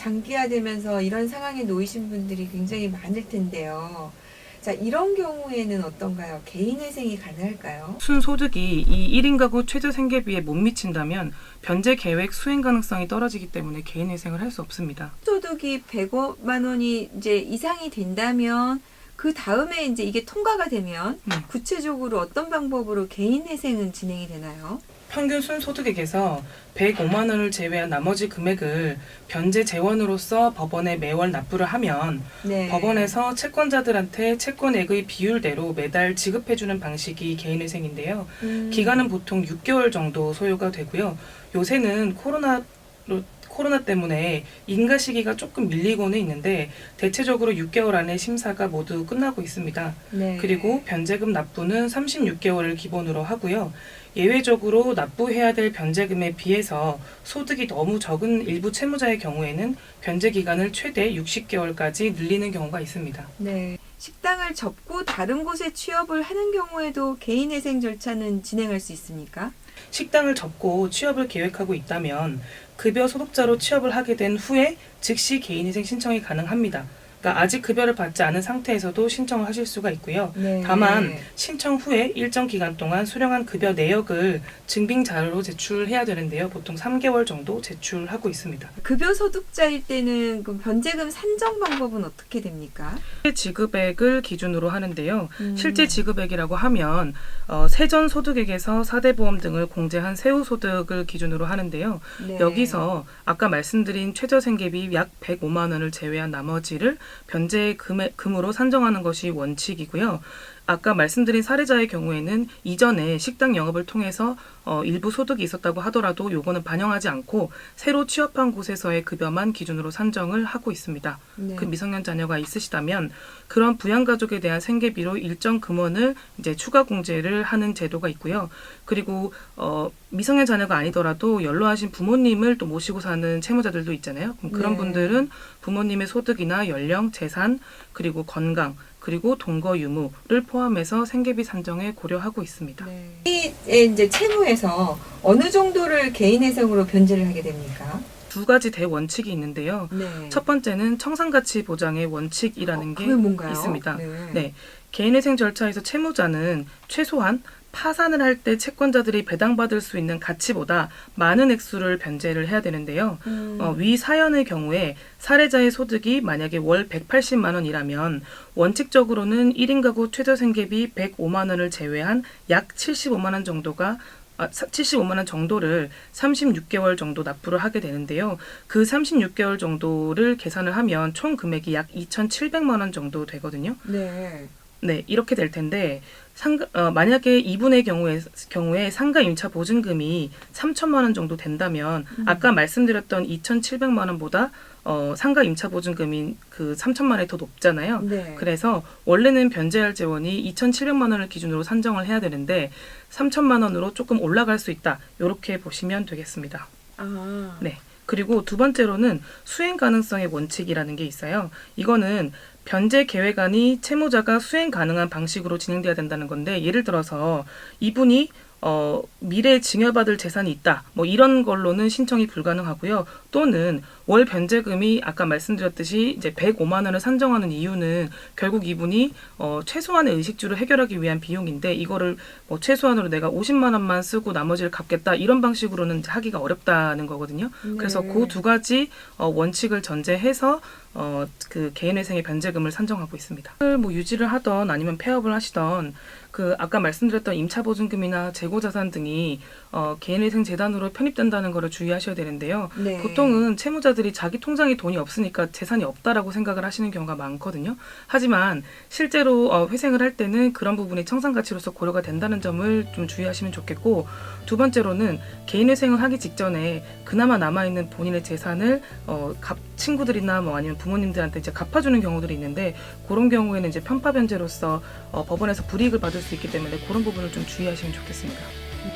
장기화되면서 이런 상황에 놓이신 분들이 굉장히 많을 텐데요. 자, 이런 경우에는 어떤가요? 개인회생이 가능할까요? 순소득이 이 1인 가구 최저 생계비에 못 미친다면 변제 계획 수행 가능성이 떨어지기 때문에 개인회생을 할 수 없습니다. 소득이 100만 원이 이제 이상이 된다면 그 다음에 이제 이게 통과가 되면 네. 구체적으로 어떤 방법으로 개인회생은 진행이 되나요? 평균 순소득액에서 105만 원을 제외한 나머지 금액을 변제 재원으로서 법원에 매월 납부를 하면 네. 법원에서 채권자들한테 채권액의 비율대로 매달 지급해주는 방식이 개인회생인데요. 음. 기간은 보통 6개월 정도 소요가 되고요. 요새는 코로나로 코로나 때문에 인가 시기가 조금 밀리고는 있는데 대체적으로 6개월 안에 심사가 모두 끝나고 있습니다. 네. 그리고 변제금 납부는 36개월을 기본으로 하고요. 예외적으로 납부해야 될 변제금에 비해서 소득이 너무 적은 일부 채무자의 경우에는 변제 기간을 최대 60개월까지 늘리는 경우가 있습니다. 네. 식당을 접고 다른 곳에 취업을 하는 경우에도 개인회생 절차는 진행할 수 있습니까? 식당을 접고 취업을 계획하고 있다면 급여 소득자로 취업을 하게 된 후에 즉시 개인희생 신청이 가능합니다. 그러니까 아직 급여를 받지 않은 상태에서도 신청을 하실 수가 있고요. 네. 다만 신청 후에 일정 기간 동안 수령한 급여 내역을 증빙 자료로 제출해야 되는데요. 보통 3개월 정도 제출하고 있습니다. 급여 소득자일 때는 그 변제금 산정 방법은 어떻게 됩니까? 실제 지급액을 기준으로 하는데요. 음. 실제 지급액이라고 하면 어, 세전 소득액에서 사대 보험 등을 공제한 세후 소득을 기준으로 하는데요. 네. 여기서 아까 말씀드린 최저생계비 약 105만 원을 제외한 나머지를 변제 금액, 금으로 산정하는 것이 원칙이고요. 아까 말씀드린 사례자의 경우에는 이전에 식당 영업을 통해서 어, 일부 소득이 있었다고 하더라도 요거는 반영하지 않고 새로 취업한 곳에서의 급여만 기준으로 산정을 하고 있습니다. 네. 그 미성년 자녀가 있으시다면 그런 부양가족에 대한 생계비로 일정 금원을 이제 추가 공제를 하는 제도가 있고요. 그리고 어, 미성년 자녀가 아니더라도 연로하신 부모님을 또 모시고 사는 채무자들도 있잖아요. 그런 네. 분들은 부모님의 소득이나 연령, 재산, 그리고 건강, 그리고 동거 유무를 포함해서 생계비 산정에 고려하고 있습니다. 네. 이 이제 채무에서 어느 정도를 개인회생으로 변제를 하게 됩니까? 두 가지 대원칙이 있는데요. 네. 첫 번째는 청산가치 보장의 원칙이라는 어, 게 뭔가요? 있습니다. 네. 네. 개인회생 절차에서 채무자는 최소한 파산을 할 때 채권자들이 배당받을 수 있는 가치보다 많은 액수를 변제를 해야 되는데요. 음. 어, 위 사연의 경우에 사례자의 소득이 만약에 월 180만 원이라면 원칙적으로는 1인 가구 최저 생계비 105만 원을 제외한 약 75만 원 정도가 아, 75만 원 정도를 36개월 정도 납부를 하게 되는데요. 그 36개월 정도를 계산을 하면 총 금액이 약 2,700만 원 정도 되거든요. 네. 네, 이렇게 될 텐데 상가, 어, 만약에 이분의 경우에 경우에 상가 임차 보증금이 3천만 원 정도 된다면 음. 아까 말씀드렸던 2,700만 원보다 어, 상가 임차 보증금이 그 3천만 원이 더 높잖아요. 네. 그래서 원래는 변제할 재원이 2,700만 원을 기준으로 산정을 해야 되는데 3천만 원으로 조금 올라갈 수 있다. 이렇게 보시면 되겠습니다. 아. 네. 그리고 두 번째로는 수행 가능성의 원칙이라는 게 있어요. 이거는 변제 계획안이 채무자가 수행 가능한 방식으로 진행돼야 된다는 건데 예를 들어서 이분이 어, 미래에 증여받을 재산이 있다. 뭐 이런 걸로는 신청이 불가능하고요. 또는 월 변제금이 아까 말씀드렸듯이 이제 105만 원을 산정하는 이유는 결국 이분이 어, 최소한의 의식주를 해결하기 위한 비용인데 이거를 뭐 최소한으로 내가 50만 원만 쓰고 나머지를 갚겠다 이런 방식으로는 하기가 어렵다는 거거든요. 그래서 네. 그두 가지 어, 원칙을 전제해서 어, 그 개인회생의 변제금을 산정하고 있습니다. 뭐 유지를 하던 아니면 폐업을 하시던 그 아까 말씀드렸던 임차보증금이나 재고자산 등이 어, 개인회생 재단으로 편입된다는 것을 주의하셔야 되는데요. 네. 보통은 채무자들 이 자기 통장에 돈이 없으니까 재산이 없다라고 생각을 하시는 경우가 많거든요. 하지만 실제로 어, 회생을 할 때는 그런 부분이 청산 가치로서 고려가 된다는 점을 좀 주의하시면 좋겠고 두 번째로는 개인 회생을 하기 직전에 그나마 남아 있는 본인의 재산을 어, 갚, 친구들이나 뭐 아니면 부모님들한테 이제 갚아주는 경우들이 있는데 그런 경우에는 이제 편파 변제로서 어, 법원에서 불이익을 받을 수 있기 때문에 그런 부분을 좀 주의하시면 좋겠습니다.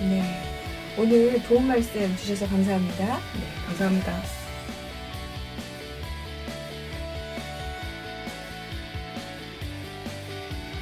네. 오늘 좋은 말씀 주셔서 감사합니다. 네, 감사합니다.